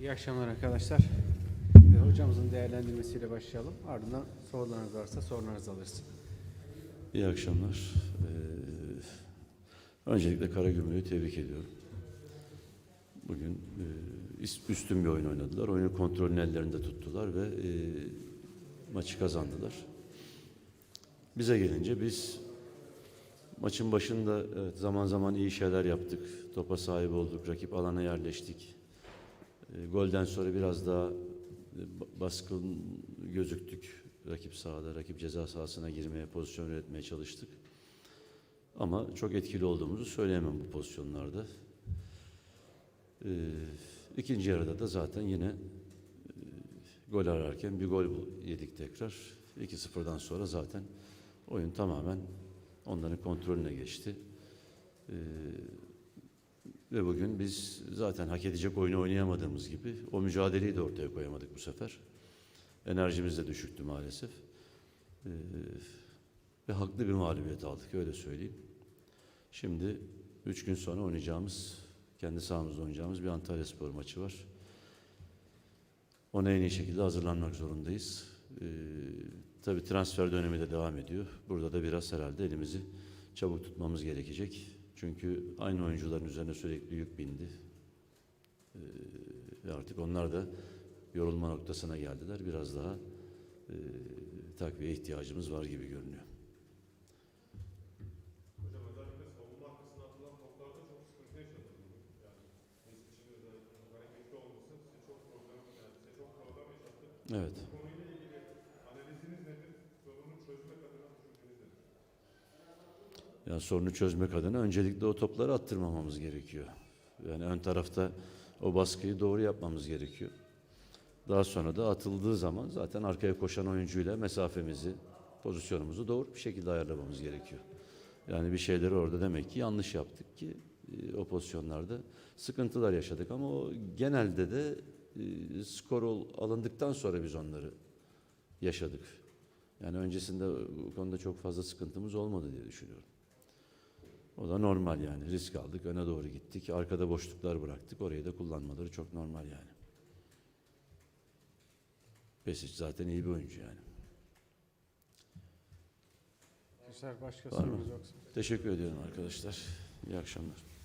İyi akşamlar arkadaşlar. Hocamızın değerlendirmesiyle başlayalım. Ardından sorularınız varsa sorularınızı alırız. İyi akşamlar. Ee, öncelikle Karagümrük'ü tebrik ediyorum. Bugün e, üstün bir oyun oynadılar. Oyunu kontrolün ellerinde tuttular ve e, maçı kazandılar. Bize gelince biz maçın başında evet, zaman zaman iyi şeyler yaptık. Topa sahip olduk, rakip alana yerleştik. E, golden sonra biraz daha e, ba- baskın gözüktük. Rakip sahada, rakip ceza sahasına girmeye, pozisyon üretmeye çalıştık. Ama çok etkili olduğumuzu söyleyemem bu pozisyonlarda. Ee, ikinci yarıda da zaten yine e, gol ararken bir gol yedik tekrar. 2-0'dan sonra zaten oyun tamamen onların kontrolüne geçti. Ee, ve bugün biz zaten hak edecek oyunu oynayamadığımız gibi o mücadeleyi de ortaya koyamadık bu sefer. Enerjimiz de düşüktü maalesef. Ee, ve haklı bir mağlubiyet aldık öyle söyleyeyim. Şimdi üç gün sonra oynayacağımız, kendi sahamızda oynayacağımız bir Antalya Spor maçı var. Ona en iyi şekilde hazırlanmak zorundayız. Ee, tabii transfer dönemi de devam ediyor. Burada da biraz herhalde elimizi çabuk tutmamız gerekecek. Çünkü aynı oyuncuların üzerine sürekli yük bindi. Ee, ve artık onlar da yorulma noktasına geldiler. Biraz daha e, takviye ihtiyacımız var gibi görünüyor. Hocam Yani sorunu çözmek adına öncelikle o topları attırmamamız gerekiyor. Yani ön tarafta o baskıyı doğru yapmamız gerekiyor. Daha sonra da atıldığı zaman zaten arkaya koşan oyuncuyla mesafemizi, pozisyonumuzu doğru bir şekilde ayarlamamız gerekiyor. Yani bir şeyleri orada demek ki yanlış yaptık ki e, o pozisyonlarda sıkıntılar yaşadık ama o genelde de e, skor alındıktan sonra biz onları yaşadık. Yani öncesinde bu konuda çok fazla sıkıntımız olmadı diye düşünüyorum. O da normal yani. Risk aldık, öne doğru gittik. Arkada boşluklar bıraktık. Orayı da kullanmaları çok normal yani. Pesic zaten iyi bir oyuncu yani. Başka Var mı? yoksa. Teşekkür ediyorum arkadaşlar. İyi akşamlar.